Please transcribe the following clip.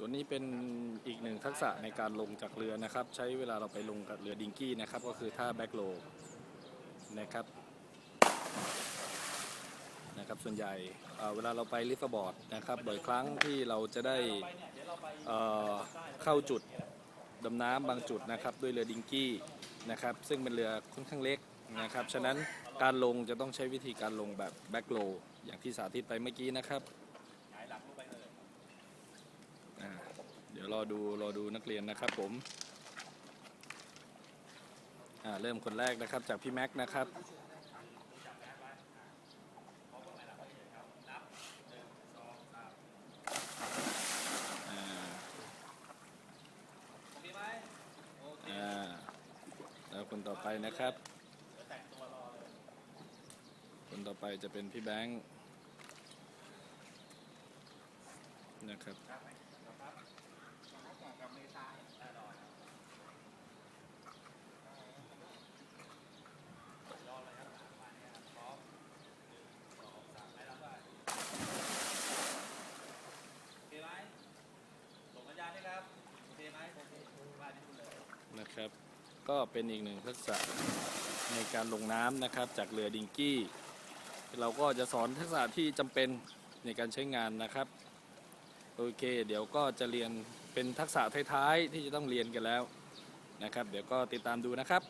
ส่วนนี้เป็นอีกหนึ่งทักษะในการลงจากเรือนะครับ ใช้เวลาเราไปลงกับเรือดิงกี้นะครับ ก็คือท่าแบ็กโลนะครับนะครับส่วนใหญ่เวลาเราไปลิฟต์บอร์ดนะครับบ่อยครั้งที่เราจะได้เข้าจุดดำน้ำบางจุดนะครับ ด้วยเรือดิงกี้นะครับ ซึ่งเป็นเรือค่อนข้างเล็กนะครับ ฉะนั้นการลงจะต้องใช้วิธีการลงแบบแบ็กโลอย่างที่สาธิตไปเมื่อกี้นะครับ อ่าเดี๋ ยวรอดูรอดูนักเรียนนะครับผมเริ่มคนแรกนะครับจากพี่แม็กซ์นะครับแล้วคนต่อไปนะครับ คนต่อไปจะเป็นพี่แบงค์นะครับ โอเคไหมส่งสัญญาณด้วยครับ โอเคไหมโอเคว่าที่คุณเลย นะครับ ก็เป็นอีกหนึ่งทักษะในการลงน้ำนะครับ จากเรือดิงกี้ เราก็จะสอนทักษะที่จำเป็นในการใช้งานนะครับ โอเค เดี๋ยวก็จะเรียนเป็นทักษะท้ายๆที่จะต้องเรียนกันแล้วนะครับ เดี๋ยวก็ติดตามดูนะครับ